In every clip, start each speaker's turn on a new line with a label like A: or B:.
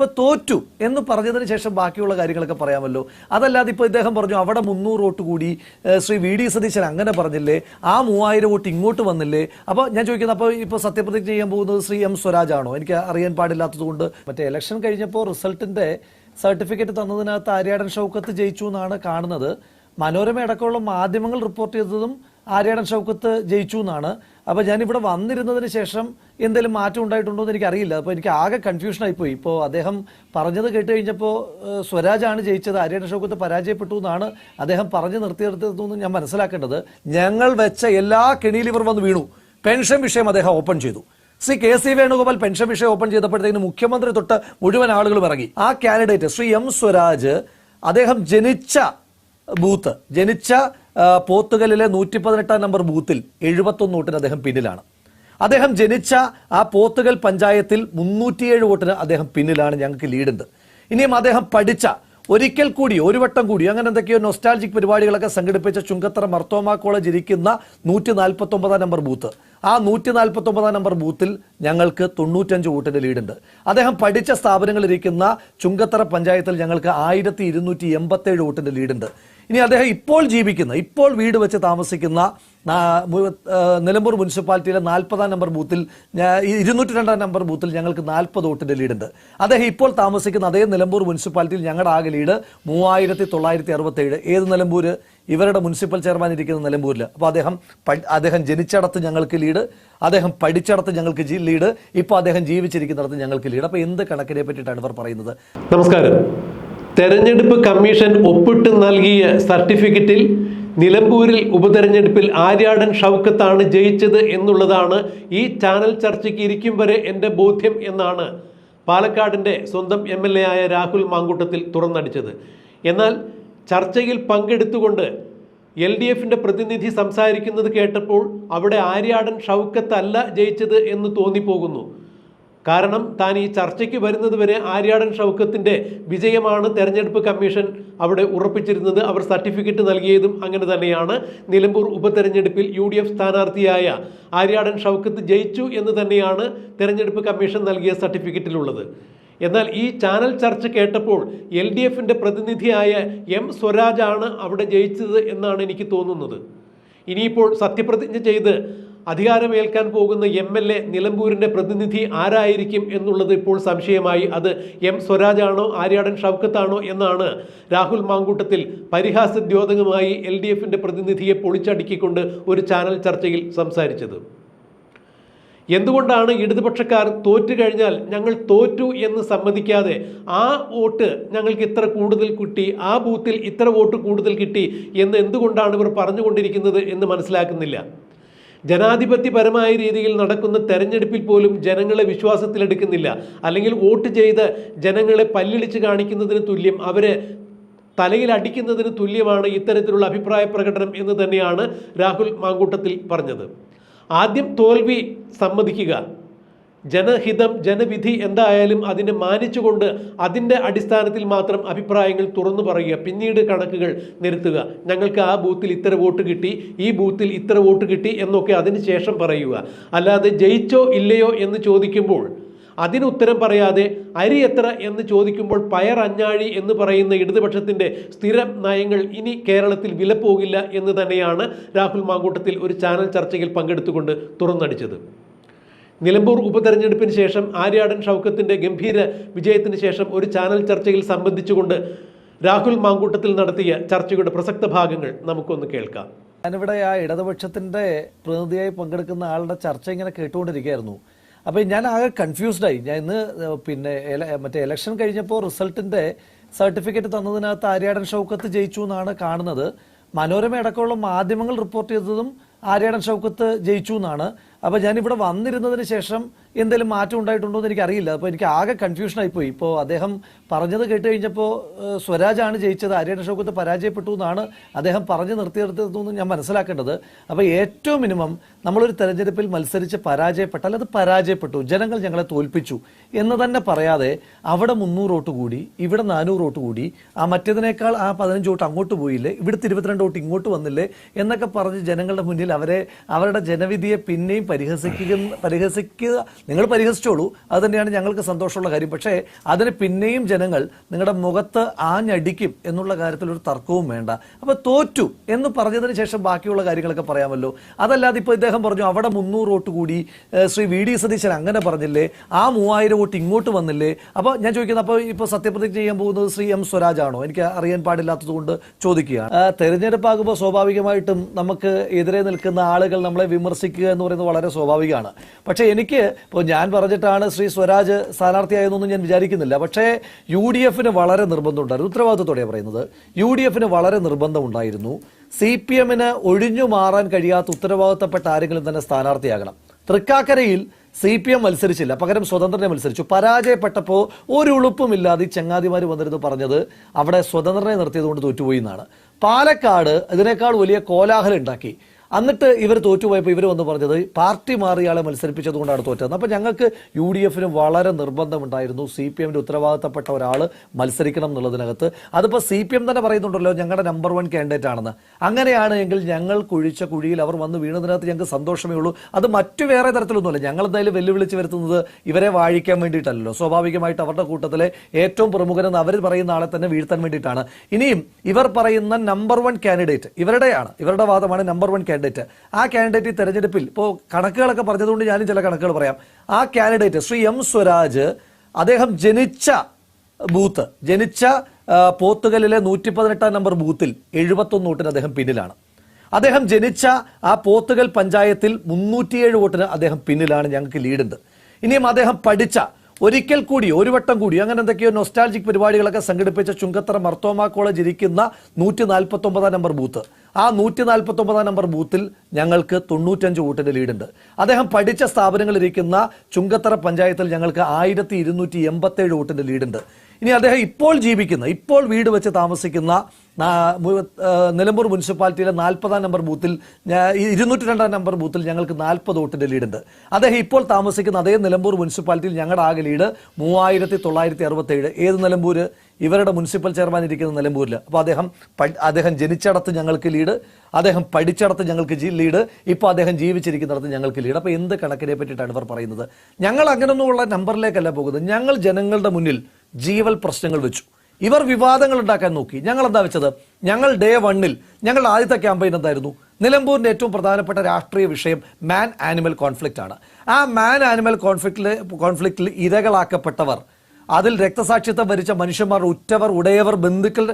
A: അപ്പോൾ തോറ്റു എന്ന് പറഞ്ഞതിന് ശേഷം ബാക്കിയുള്ള കാര്യങ്ങളൊക്കെ പറയാമല്ലോ. അതല്ലാതെ ഇപ്പോൾ ഇദ്ദേഹം പറഞ്ഞു അവിടെ മുന്നൂറ് വോട്ട് കൂടി. ശ്രീ വി ഡി സതീശൻ അങ്ങനെ പറഞ്ഞില്ലേ? ആ മൂവായിരം വോട്ട് ഇങ്ങോട്ട് വന്നില്ലേ? അപ്പോൾ ഞാൻ ചോദിക്കുന്നത് അപ്പോൾ ഇപ്പോൾ സത്യപ്രതിജ്ഞ ചെയ്യാൻ പോകുന്നത് ശ്രീ എം സ്വരാജ് ആണോ എനിക്ക് അറിയാൻ പാടില്ലാത്തതുകൊണ്ട് മറ്റേ ഇലക്ഷൻ കഴിഞ്ഞപ്പോൾ റിസൾട്ടിന്റെ സർട്ടിഫിക്കറ്റ് തന്നതിനകത്ത് ആര്യാടൻ ഷൗക്കത്ത് ജയിച്ചു എന്നാണ് കാണുന്നത്. മനോരമ അടക്കമുള്ള മാധ്യമങ്ങൾ റിപ്പോർട്ട് ചെയ്തതും ആര്യാടൻ ഷൗക്കത്ത് ജയിച്ചു എന്നാണ്. അപ്പോൾ ഞാനിവിടെ വന്നിരുന്നതിന് ശേഷം എന്തെങ്കിലും മാറ്റം ഉണ്ടായിട്ടുണ്ടോ എന്ന് എനിക്കറിയില്ല. അപ്പോൾ എനിക്ക് ആകെ കൺഫ്യൂഷൻ ആയിപ്പോയി. ഇപ്പോൾ അദ്ദേഹം പറഞ്ഞത് കേട്ട് കഴിഞ്ഞപ്പോൾ സ്വരാജ് സ്വരാജാണ് ജയിച്ചത്. ആര്യാടൻ ഷൗക്കത്ത് പരാജയപ്പെട്ടു എന്നാണ് അദ്ദേഹം പറഞ്ഞു നിർത്തിയെടുത്തതെന്ന് ഞാൻ മനസ്സിലാക്കേണ്ടത്. ഞങ്ങൾ വെച്ച എല്ലാ കെണിയിൽ ഇവർ വന്ന് വീണു. പെൻഷൻ വിഷയം അദ്ദേഹം ഓപ്പൺ ചെയ്തു. Shri K C Venugopal pension വിഷയം ഓപ്പൺ ചെയ്തപ്പോഴത്തേക്കിന് മുഖ്യമന്ത്രി തൊട്ട് മുഴുവൻ ആളുകളും ഇറങ്ങി. ആ കാൻഡിഡേറ്റ് ശ്രീ എം സ്വരാജ് അദ്ദേഹം ജനിച്ച ബൂത്ത് ജനിച്ച പോത്തുകലിലെ നൂറ്റി പതിനെട്ടാം നമ്പർ ബൂത്തിൽ എഴുപത്തൊന്ന് വോട്ടിന് അദ്ദേഹം പിന്നിലാണ്. അദ്ദേഹം ജനിച്ച ആ പോത്തുകൽ പഞ്ചായത്തിൽ മുന്നൂറ്റിയേഴ് വോട്ടിന് അദ്ദേഹം പിന്നിലാണ് ഞങ്ങൾക്ക് ലീഡുണ്ട്. ഇനിയും അദ്ദേഹം പഠിച്ച ഒരിക്കൽ കൂടി ഒരു വട്ടം കൂടി അങ്ങനെ എന്തൊക്കെയോ നൊസ്റ്റാൾജിക് പരിപാടികളൊക്കെ സംഘടിപ്പിച്ച ചുങ്കത്തറ മർത്തോമ കോളേജ് ഇരിക്കുന്ന നൂറ്റി നാൽപ്പത്തി ഒമ്പതാം നമ്പർ ബൂത്ത്. ആ നൂറ്റി നാൽപ്പത്തി ഒമ്പതാം നമ്പർ ബൂത്തിൽ ഞങ്ങൾക്ക് തൊണ്ണൂറ്റഞ്ച് വോട്ടിന്റെ ലീഡുണ്ട്. അദ്ദേഹം പഠിച്ച സ്ഥാപനങ്ങളിരിക്കുന്ന ചുങ്കത്തറ പഞ്ചായത്തിൽ ഞങ്ങൾക്ക് ആയിരത്തി ഇരുന്നൂറ്റി എൺപത്തേഴ് വോട്ടിന്റെ ലീഡുണ്ട്. ഇനി അദ്ദേഹം ഇപ്പോൾ ജീവിക്കുന്ന ഇപ്പോൾ വീട് വെച്ച് താമസിക്കുന്ന നിലമ്പൂർ മുനിസിപ്പാലിറ്റിയിലെ നാൽപ്പതാം നമ്പർ ബൂത്തിൽ ഇരുന്നൂറ്റി രണ്ടാം നമ്പർ ബൂത്തിൽ ഞങ്ങൾക്ക് നാൽപ്പത് വോട്ടിന്റെ ലീഡുണ്ട്. അദ്ദേഹം ഇപ്പോൾ താമസിക്കുന്ന അതേ നിലമ്പൂർ മുനിസിപ്പാലിറ്റിയിൽ ഞങ്ങളുടെ ആകെ ലീഡ് മൂവായിരത്തി തൊള്ളായിരത്തി അറുപത്തേഴ് ഏത് നിലമ്പൂര്? ഇവരുടെ മുനിസിപ്പൽ ചെയർമാൻ ഇരിക്കുന്ന നിലമ്പൂരിൽ അപ്പോൾ അദ്ദേഹം അദ്ദേഹം ജനിച്ചടത്ത് ഞങ്ങൾക്ക് ലീഡ് അദ്ദേഹം പഠിച്ചടത്ത് ഞങ്ങൾക്ക് ലീഡ് ഇപ്പോൾ അദ്ദേഹം ജീവിച്ചിരിക്കുന്നിടത്ത് ഞങ്ങൾക്ക് ലീഡ്. അപ്പോൾ എന്ത് കണക്കിനെ പറ്റിയിട്ടാണ് ഇവർ പറയുന്നത്?
B: നമസ്കാരം. തെരഞ്ഞെടുപ്പ് കമ്മീഷൻ ഒപ്പിട്ട് നൽകിയ സർട്ടിഫിക്കറ്റിൽ നിലമ്പൂരിൽ ഉപതെരഞ്ഞെടുപ്പിൽ ആര്യാടൻ ഷൗക്കത്താണ് ജയിച്ചത് എന്നുള്ളതാണ് ഈ ചാനൽ ചർച്ചയ്ക്ക് ഇരിക്കും വരെ എന്റെ ബോധ്യം എന്നാണ് പാലക്കാടിന്റെ സ്വന്തം എം എൽ എ ആയ രാഹുൽ മാങ്കൂട്ടത്തിൽ തുറന്നടിച്ചത്. എന്നാൽ ചർച്ചയിൽ പങ്കെടുത്തുകൊണ്ട് എൽ ഡി എഫിന്റെ പ്രതിനിധി സംസാരിക്കുന്നത് കേട്ടപ്പോൾ അവിടെ ആര്യാടൻ ഷൗക്കത്തല്ല ജയിച്ചത് എന്ന് തോന്നിപ്പോകുന്നു. കാരണം താൻ ഈ ചർച്ചയ്ക്ക് വരുന്നത് വരെ ആര്യാടൻ ഷൗക്കത്തിന്റെ വിജയമാണ് തെരഞ്ഞെടുപ്പ് കമ്മീഷൻ അവിടെ ഉറപ്പിച്ചിരുന്നത്. അവർ സർട്ടിഫിക്കറ്റ് നൽകിയതും അങ്ങനെ തന്നെയാണ്. നിലമ്പൂർ ഉപതെരഞ്ഞെടുപ്പിൽ യു ഡി എഫ് സ്ഥാനാർത്ഥിയായ ആര്യാടൻ ഷൗക്കത്ത് ജയിച്ചു എന്ന് തന്നെയാണ് തെരഞ്ഞെടുപ്പ് കമ്മീഷൻ നൽകിയ സർട്ടിഫിക്കറ്റിലുള്ളത്. എന്നാൽ ഈ ചാനൽ ചർച്ച കേട്ടപ്പോൾ എൽ ഡി എഫിന്റെ പ്രതിനിധിയായ എം സ്വരാജാണ് അവിടെ ജയിച്ചത് എന്നാണ് എനിക്ക് തോന്നുന്നത്. ഇനിയിപ്പോൾ സത്യപ്രതിജ്ഞ ചെയ്ത് അധികാരമേൽക്കാൻ പോകുന്ന എം എൽ എ നിലമ്പൂരിന്റെ പ്രതിനിധി ആരായിരിക്കും എന്നുള്ളത് ഇപ്പോൾ സംശയമായി. അത് എം സ്വരാജാണോ ആര്യാടൻ ഷൗക്കത്താണോ എന്നാണ് രാഹുൽ മാങ്കൂട്ടത്തിൽ പരിഹാസദ്യോതകമായി എൽ ഡി എഫിന്റെ പ്രതിനിധിയെ പൊളിച്ചടുക്കിക്കൊണ്ട് ഒരു ചാനൽ ചർച്ചയിൽ സംസാരിച്ചത്. എന്തുകൊണ്ടാണ് ഇടതുപക്ഷക്കാർ തോറ്റു കഴിഞ്ഞാൽ ഞങ്ങൾ തോറ്റു എന്ന് സമ്മതിക്കാതെ ആ വോട്ട് ഞങ്ങൾക്ക് ഇത്ര കൂടുതൽ കിട്ടി ആ ബൂത്തിൽ ഇത്ര വോട്ട് കൂടുതൽ കിട്ടി എന്ന് എന്തുകൊണ്ടാണ് ഇവർ പറഞ്ഞുകൊണ്ടിരിക്കുന്നത് എന്ന് മനസ്സിലാക്കുന്നില്ല. ജനാധിപത്യപരമായ രീതിയിൽ നടക്കുന്ന തെരഞ്ഞെടുപ്പിൽ പോലും ജനങ്ങളെ വിശ്വാസത്തിലെടുക്കുന്നില്ല. അല്ലെങ്കിൽ വോട്ട് ചെയ്ത് ജനങ്ങളെ പല്ലിളിച്ച് കാണിക്കുന്നതിന് തുല്യം അവരെ തലയിൽ അടിക്കുന്നതിന് തുല്യമാണ് ഇത്തരത്തിലുള്ള അഭിപ്രായ പ്രകടനം എന്ന് തന്നെയാണ് രാഹുൽ മാങ്കൂട്ടത്തിൽ പറഞ്ഞത്. ആദ്യം തോൽവി സമ്മതിക്കുക. ജനഹിതം ജനവിധി എന്തായാലും അതിനെ മാനിച്ചുകൊണ്ട് അതിന്റെ അടിസ്ഥാനത്തിൽ മാത്രം അഭിപ്രായങ്ങൾ തുറന്നു പറയുക പിന്നീട് കണക്കുകൾ നിരത്തുക. ഞങ്ങൾക്ക് ആ ബൂത്തിൽ ഇത്ര വോട്ട് കിട്ടി ഈ ബൂത്തിൽ ഇത്ര വോട്ട് കിട്ടി എന്നൊക്കെ അതിന് ശേഷം പറയുക. അല്ലാതെ ജയിച്ചോ ഇല്ലയോ എന്ന് ചോദിക്കുമ്പോൾ അതിന് ഉത്തരം പറയാതെ അരി എത്ര എന്ന് ചോദിക്കുമ്പോൾ പയർ അഞ്ഞാഴി എന്ന് പറയുന്ന ഇടതുപക്ഷത്തിന്റെ സ്ഥിരം നയങ്ങൾ ഇനി കേരളത്തിൽ വിലപ്പോകില്ല എന്ന് തന്നെയാണ് രാഹുൽ മാങ്കൂട്ടത്തിൽ ഒരു ചാനൽ ചർച്ചയിൽ പങ്കെടുത്തുകൊണ്ട് തുറന്നടിച്ചത്. നിലമ്പൂർ ഉപതെരഞ്ഞെടുപ്പിന് ശേഷം ആര്യാടൻ ഷൗക്കത്തിന്റെ ഗംഭീര വിജയത്തിന് ശേഷം ഒരു ചാനൽ ചർച്ചയിൽ സംബന്ധിച്ചുകൊണ്ട് രാഹുൽ മാങ്കൂട്ടത്തിൽ നടത്തിയ ചർച്ചയുടെ പ്രസക്ത ഭാഗങ്ങൾ നമുക്കൊന്ന് കേൾക്കാം.
A: ഞാനിവിടെ ആ ഇടതുപക്ഷത്തിന്റെ പ്രതിനിധിയായി പങ്കെടുക്കുന്ന ആളുടെ ചർച്ച ഇങ്ങനെ കേട്ടുകൊണ്ടിരിക്കുകയായിരുന്നു. അപ്പോൾ ഞാൻ ആകെ കൺഫ്യൂസ്ഡ് ആയി. ഞാൻ ഇന്ന് പിന്നെ മറ്റേ ഇലക്ഷൻ കഴിഞ്ഞപ്പോൾ റിസൾട്ടിന്റെ സർട്ടിഫിക്കറ്റ് തന്നതിനകത്ത് ആര്യാടൻ ഷൗക്കത്ത് ജയിച്ചു എന്നാണ് കാണുന്നത്. മനോരമ അടക്കമുള്ള മാധ്യമങ്ങൾ റിപ്പോർട്ട് ചെയ്തതും ആര്യാടൻ ഷൗക്കത്ത് ജയിച്ചു എന്നാണ്. അപ്പോൾ ഞാനിവിടെ വന്നിരുന്നതിന് ശേഷം എന്തെങ്കിലും മാറ്റം ഉണ്ടായിട്ടുണ്ടോ എന്ന് എനിക്കറിയില്ല. അപ്പോൾ എനിക്ക് ആകെ കൺഫ്യൂഷൻ ആയിപ്പോയി. ഇപ്പോൾ അദ്ദേഹം പറഞ്ഞത് കേട്ട് കഴിഞ്ഞപ്പോൾ സ്വരാജ് ആണ് ജയിച്ചത് ആര്യാടൻ ഷൗക്കത്ത് പരാജയപ്പെട്ടു എന്നാണ് അദ്ദേഹം പറഞ്ഞു നിർത്തിയെടുത്തതെന്ന് ഞാൻ മനസ്സിലാക്കേണ്ടത്. അപ്പോൾ ഏറ്റവും മിനിമം നമ്മളൊരു തെരഞ്ഞെടുപ്പിൽ മത്സരിച്ച് പരാജയപ്പെട്ടാൽ അത് പരാജയപ്പെട്ടു. ജനങ്ങൾ ഞങ്ങളെ തോൽപ്പിച്ചു എന്ന് തന്നെ പറയാതെ അവിടെ മുന്നൂറ് വോട്ട് കൂടി ഇവിടെ നാനൂറ് വോട്ട് കൂടി ആ മറ്റേതിനേക്കാൾ ആ പതിനഞ്ച് വോട്ട് അങ്ങോട്ട് പോയില്ലേ ഇവിടുത്തെ ഇരുപത്തിരണ്ട് വോട്ട് ഇങ്ങോട്ട് വന്നില്ലേ എന്നൊക്കെ പറഞ്ഞ് ജനങ്ങളുടെ മുന്നിൽ അവരെ അവരുടെ ജനവിധിയെ പിന്നെയും പരിഹസിക്കുക പരിഹസിക്കുക നിങ്ങൾ പരിഹസിച്ചോളൂ. അത് തന്നെയാണ് ഞങ്ങൾക്ക് സന്തോഷമുള്ള കാര്യം. പക്ഷേ അതിന് പിന്നെയും ജനങ്ങൾ നിങ്ങളുടെ മുഖത്ത് ആഞ്ഞടിക്കും എന്നുള്ള കാര്യത്തിൽ ഒരു തർക്കവും വേണ്ട. അപ്പൊ തോറ്റു എന്ന് പറഞ്ഞതിന് ശേഷം ബാക്കിയുള്ള കാര്യങ്ങളൊക്കെ പറയാമല്ലോ. അതല്ലാതെ ഇപ്പോൾ ഇദ്ദേഹം പറഞ്ഞു അവിടെ മുന്നൂറ് വോട്ട് കൂടി ശ്രീ വി ഡി സതീശൻ അങ്ങനെ പറഞ്ഞില്ലേ ആ മൂവായിരം വോട്ട് ഇങ്ങോട്ട് വന്നില്ലേ. അപ്പോൾ ഞാൻ ചോദിക്കുന്നത് അപ്പോൾ ഇപ്പോൾ സത്യപ്രതിജ്ഞ ചെയ്യാൻ പോകുന്നത് ശ്രീ എം സ്വരാജ് ആണോ എനിക്ക് അറിയാൻ പാടില്ലാത്തത് കൊണ്ട് ചോദിക്കുകയാണ് തെരഞ്ഞെടുപ്പാകുമ്പോൾ സ്വാഭാവികമായിട്ടും നമുക്ക് എതിരെ നിൽക്കുന്ന ആളുകൾ നമ്മളെ വിമർശിക്കുക എന്ന് പറയുന്നത് വളരെ സ്വാഭാവികമാണ്. പക്ഷേ എനിക്ക് ഇപ്പോൾ ഞാൻ പറഞ്ഞിട്ടാണ് ശ്രീ സ്വരാജ് സ്ഥാനാർത്ഥിയായതൊന്നും ഞാൻ വിചാരിക്കുന്നില്ല. പക്ഷേ യു ഡി എഫിന് വളരെ നിർബന്ധമുണ്ടായിരുന്നു ഉത്തരവാദിത്തത്തോടെ പറയുന്നത്. യു ഡി എഫിന് വളരെ നിർബന്ധമുണ്ടായിരുന്നു. സി പി എമ്മിന് ഒഴിഞ്ഞു മാറാൻ കഴിയാത്ത ഉത്തരവാദിത്തപ്പെട്ട ആരെങ്കിലും തന്നെ സ്ഥാനാർത്ഥിയാകണം. തൃക്കാക്കരയിൽ സി പി എം മത്സരിച്ചില്ല. പകരം സ്വതന്ത്രനെ മത്സരിച്ചു. പരാജയപ്പെട്ടപ്പോൾ ഒരു ഉളുപ്പുമില്ലാതെ ചങ്ങാതിമാർ വന്നിരുന്നു പറഞ്ഞത് അവിടെ സ്വതന്ത്രനെ നിർത്തിയത് കൊണ്ട് തോറ്റുപോയി എന്നാണ്. പാലക്കാട് ഇതിനേക്കാൾ വലിയ കോലാഹലം ഉണ്ടാക്കി. എന്നിട്ട് ഇവർ തോറ്റുപോയപ്പോൾ ഇവർ വന്ന് പറഞ്ഞത് പാർട്ടി മാറിയാളെ മത്സരിപ്പിച്ചതുകൊണ്ടാണ് മത്സരിപ്പിച്ചത് കൊണ്ടാണ് തോറ്റത്. അപ്പോൾ ഞങ്ങൾക്ക് യു ഡി എഫിന് വളരെ നിർബന്ധമുണ്ടായിരുന്നു സി പി എമ്മിന്റെ ഉത്തരവാദിത്തപ്പെട്ട ഒരാൾ മത്സരിക്കണം എന്നുള്ളതിനകത്ത്. അതിപ്പോൾ സി പി എം തന്നെ പറയുന്നുണ്ടല്ലോ ഞങ്ങളുടെ നമ്പർ വൺ കാൻഡിഡേറ്റ് ആണെന്ന്. അങ്ങനെയാണ് എങ്കിൽ ഞങ്ങൾ കുഴിച്ച കുഴിയിൽ അവർ വന്ന് വീണതിനകത്ത് ഞങ്ങൾക്ക് സന്തോഷമേ ഉള്ളൂ. അത് മറ്റു വേറെ തരത്തിലൊന്നുമല്ല. ഞങ്ങൾ എന്തായാലും വെല്ലുവിളിച്ച് വരുത്തുന്നത് ഇവരെ വാഴിക്കാൻ വേണ്ടിയിട്ടല്ലോ സ്വാഭാവികമായിട്ട് അവരുടെ കൂട്ടത്തിലെ ഏറ്റവും പ്രമുഖരെന്ന് അവർ പറയുന്ന ആളെ തന്നെ വീഴ്ത്താൻ വേണ്ടിയിട്ടാണ്. ഇനിയും ഇവർ പറയുന്ന നമ്പർ വൺ കാൻഡിഡേറ്റ് ഇവരുടെയാണ്. ഇവരുടെ വാദമാണ് നമ്പർ വൺ കാൻഡിഡേറ്റ്. ആ കാൻഡിഡേറ്റ് തെരഞ്ഞെടുപ്പിൽ ഇപ്പോൾ കണക്കുകളൊക്കെ പറഞ്ഞതുകൊണ്ട് ഞാനും ചില കണക്കുകൾ പറയാം. ആ കാൻഡിഡേറ്റ് ശ്രീ എം സ്വരാജ് അദ്ദേഹം ജനിച്ച ബൂത്ത് ജനിച്ച പോത്തുകലിലെ നൂറ്റി പതിനെട്ടാം നമ്പർ ബൂത്തിൽ എഴുപത്തൊന്ന് വോട്ടിന് അദ്ദേഹം പിന്നിലാണ്. അദ്ദേഹം ജനിച്ച ആ പോത്തുകൽ പഞ്ചായത്തിൽ മുന്നൂറ്റിയേഴ് വോട്ടിന് അദ്ദേഹം പിന്നിലാണ് ഞങ്ങൾക്ക് ലീഡുണ്ട് ഇനിയും അദ്ദേഹം പഠിച്ച ഒരിക്കൽ കൂടി ഒരു വട്ടം കൂടി അങ്ങനെ എന്തൊക്കെയോ നൊസ്റ്റാൾജിക് പരിപാടികളൊക്കെ സംഘടിപ്പിച്ച ചുങ്കത്തറ മർത്തോമ കോളേജ് ഇരിക്കുന്ന നൂറ്റി നാൽപ്പത്തി ഒമ്പതാം നമ്പർ ബൂത്ത്. ആ നൂറ്റി നാൽപ്പത്തി ഒമ്പതാം നമ്പർ ബൂത്തിൽ ഞങ്ങൾക്ക് തൊണ്ണൂറ്റഞ്ച് വോട്ടിന്റെ ലീഡുണ്ട്. അദ്ദേഹം പഠിച്ച സ്ഥാപനങ്ങളിരിക്കുന്ന ചുങ്കത്തറ പഞ്ചായത്തിൽ ഞങ്ങൾക്ക് ആയിരത്തി ഇരുന്നൂറ്റി എൺപത്തേഴ് വോട്ടിന്റെ ലീഡുണ്ട്. ഇനി അദ്ദേഹം ഇപ്പോൾ ജീവിക്കുന്ന ഇപ്പോൾ വീട് വെച്ച് താമസിക്കുന്ന നിലമ്പൂർ മുനിസിപ്പാലിറ്റിയിലെ നാൽപ്പതാം നമ്പർ ബൂത്തിൽ ഇരുന്നൂറ്റി രണ്ടാം നമ്പർ ബൂത്തിൽ ഞങ്ങൾക്ക് നാൽപ്പത് വോട്ടിന്റെ ലീഡുണ്ട്. അദ്ദേഹം ഇപ്പോൾ താമസിക്കുന്ന അതേ നിലമ്പൂർ മുനിസിപ്പാലിറ്റിയിൽ ഞങ്ങളുടെ ആകെ ലീഡ് മൂവായിരത്തി തൊള്ളായിരത്തി അറുപത്തേഴ് ഏത് നിലമ്പൂര്? ഇവരുടെ മുനിസിപ്പൽ ചെയർമാൻ ഇരിക്കുന്ന നിലമ്പൂരിൽ അപ്പോൾ അദ്ദേഹം അദ്ദേഹം ജനിച്ചടത്ത് ഞങ്ങൾക്ക് ലീഡ് അദ്ദേഹം പഠിച്ചടത്ത് ഞങ്ങൾക്ക് ലീഡ് ഇപ്പോൾ അദ്ദേഹം ജീവിച്ചിരിക്കുന്നിടത്ത് ഞങ്ങൾക്ക് ലീഡ്. അപ്പോൾ എന്ത് കണക്കിനെ പറ്റിയിട്ടാണ് ഇവർ പറയുന്നത്? ഞങ്ങൾ അങ്ങനെയൊന്നുമുള്ള നമ്പറിലേക്കല്ല പോകുന്നത്. ഞങ്ങൾ ജനങ്ങളുടെ മുന്നിൽ ജീവൽ പ്രശ്നങ്ങൾ വെച്ചു. ഇവർ വിവാദങ്ങൾ ഉണ്ടാക്കാൻ നോക്കി. ഞങ്ങൾ എന്താ വെച്ചത്? ഞങ്ങൾ ഡേ വണ്ണിൽ ഞങ്ങളുടെ ആദ്യത്തെ ക്യാമ്പയിൻ എന്തായിരുന്നു? നിലമ്പൂരിന്റെ ഏറ്റവും പ്രധാനപ്പെട്ട രാഷ്ട്രീയ വിഷയം മാൻ ആനിമൽ കോൺഫ്ലിക്റ്റ് ആണ്. ആ മാൻ ആനിമൽ കോൺഫ്ലിക്റ്റിൽ കോൺഫ്ലിക്റ്റിൽ ഇരകളാക്കപ്പെട്ടവർ അതിൽ രക്തസാക്ഷിത്വം വരിച്ച മനുഷ്യന്മാർ ഉറ്റവർ ഉടയവർ ബന്ധുക്കൾ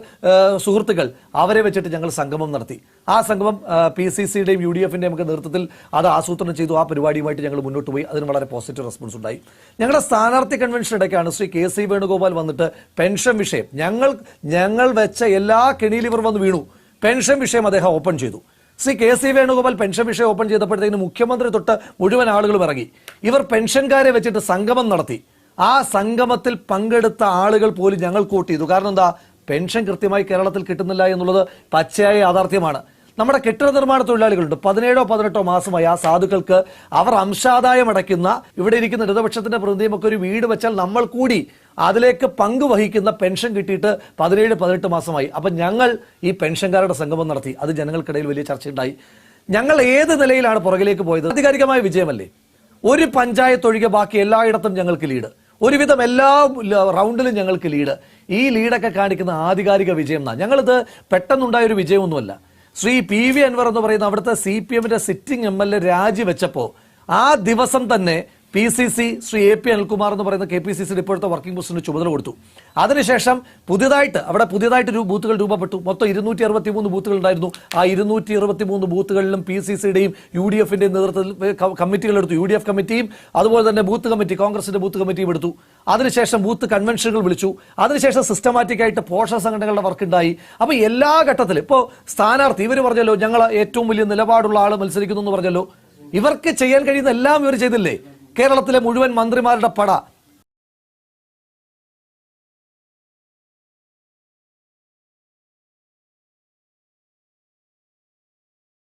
A: സുഹൃത്തുക്കൾ അവരെ വെച്ചിട്ട് ഞങ്ങൾ സംഗമം നടത്തി. ആ സംഗമം പി സി സിയുടെയും യു ഡി എഫിന്റെയും ഒക്കെ നേതൃത്വത്തിൽ അത് ആസൂത്രണം ചെയ്തു. ആ പരിപാടിയുമായിട്ട് ഞങ്ങൾ മുന്നോട്ട് പോയി. അതിന് വളരെ പോസിറ്റീവ് റെസ്പോൺസ് ഉണ്ടായി. ഞങ്ങളുടെ സ്ഥാനാർത്ഥി കൺവെൻഷൻ ഇടയ്ക്കാണ് ശ്രീ കെ സി വേണുഗോപാൽ വന്നിട്ട് പെൻഷൻ വിഷയം. ഞങ്ങൾ ഞങ്ങൾ വെച്ച എല്ലാ കെണിയിലും ഇവർ വന്ന് വീണു. പെൻഷൻ വിഷയം അദ്ദേഹം ഓപ്പൺ ചെയ്തു. Shri K C Venugopal pension വിഷയം ഓപ്പൺ ചെയ്തപ്പോഴത്തേക്കിന് മുഖ്യമന്ത്രി തൊട്ട് മുഴുവൻ ആളുകളും ഇറങ്ങി. ഇവർ പെൻഷൻകാരെ വെച്ചിട്ട് സംഗമം നടത്തി. ആ സംഗമത്തിൽ പങ്കെടുത്ത ആളുകൾ പോലും ഞങ്ങൾ കൂട്ടി ചെയ്തു കാരണം എന്താ? പെൻഷൻ കൃത്യമായി കേരളത്തിൽ കിട്ടുന്നില്ല എന്നുള്ളത് പച്ചയായ യാഥാർത്ഥ്യമാണ്. നമ്മുടെ കെട്ടിട നിർമ്മാണ തൊഴിലാളികളുണ്ട്. പതിനേഴോ പതിനെട്ടോ മാസമായി ആ സാധുക്കൾക്ക് അവർ അംശാദായം അടയ്ക്കുന്ന ഇവിടെ ഇരിക്കുന്ന ഇടതുപക്ഷത്തിന്റെ പ്രതിനിധിയുമൊക്കെ ഒരു വീട് വെച്ചാൽ നമ്മൾ കൂടി അതിലേക്ക് പങ്കുവഹിക്കുന്ന പെൻഷൻ കിട്ടിയിട്ട് പതിനേഴ് പതിനെട്ട് മാസമായി. അപ്പം ഞങ്ങൾ ഈ പെൻഷൻകാരുടെ സംഗമം നടത്തി. അത് ജനങ്ങൾക്കിടയിൽ വലിയ ചർച്ചയുണ്ടായി. ഞങ്ങൾ ഏത് നിലയിലാണ് പുറകിലേക്ക് പോയത്? ആധികാരികമായ വിജയമല്ലേ? ഒരു പഞ്ചായത്ത് ഒഴികെ ബാക്കി എല്ലായിടത്തും ഞങ്ങൾക്ക് ലീഡ്. ഒരുവിധം എല്ലാ റൗണ്ടിലും ഞങ്ങൾക്ക് ലീഡ് ഈ ലീഡൊക്കെ കാണിക്കുന്ന ആധികാരിക വിജയം എന്നാ. ഞങ്ങളിത് പെട്ടെന്നുണ്ടായ ഒരു വിജയമൊന്നുമല്ല. ശ്രീ പി വി അൻവർ എന്ന് പറയുന്ന അവിടുത്തെ സി പി എമ്മിന്റെ സിറ്റിംഗ് എം എൽ എ രാജിവെച്ചപ്പോൾ ആ ദിവസം തന്നെ P C C Shri A P Anilkumar എന്ന് പറയുന്ന കെ പി സി സിയുടെ ഇപ്പോഴത്തെ വർക്കിംഗ് പ്രസിഡന്റ് ചുമതല കൊടുത്തു. അതിനുശേഷം പുതിയതായിട്ട് അവിടെ പുതിയതായിട്ട് ബൂത്തുകൾ രൂപപ്പെട്ടു. മൊത്തം ഇരുന്നൂറ്റി അറുപത്തി മൂന്ന് ബൂത്തുകൾ ഉണ്ടായിരുന്നു. ആ ഇരുന്നൂറ്റി അറുപത്തി മൂന്ന് ബൂത്തുകളിലും പി സി സിയുടെയും യു ഡി എഫിന്റെയും നേതൃത്വത്തിൽ കമ്മിറ്റികൾ എടുത്തു. യു ഡി എഫ് കമ്മിറ്റിയും അതുപോലെ തന്നെ ബൂത്ത് കമ്മിറ്റി കോൺഗ്രസിന്റെ ബൂത്ത് കമ്മിറ്റിയും എടുത്തു. അതിനുശേഷം ബൂത്ത് കൺവെൻഷനുകൾ വിളിച്ചു. അതിനുശേഷം സിസ്റ്റമാറ്റിക് ആയിട്ട് പോഷക സംഘടനകളുടെ വർക്ക് ഉണ്ടായി. അപ്പൊ എല്ലാ ഘട്ടത്തിലും ഇപ്പോൾ സ്ഥാനാർത്ഥി ഇവർ പറഞ്ഞല്ലോ ഞങ്ങൾ ഏറ്റവും വലിയ നിലപാടുള്ള ആൾ മത്സരിക്കുന്നു എന്ന് പറഞ്ഞല്ലോ. ഇവർക്ക് ചെയ്യാൻ കഴിയുന്ന എല്ലാം ഇവർ ചെയ്തില്ലേ? കേരളത്തിലെ മുഴുവൻ മന്ത്രിമാരുടെ പട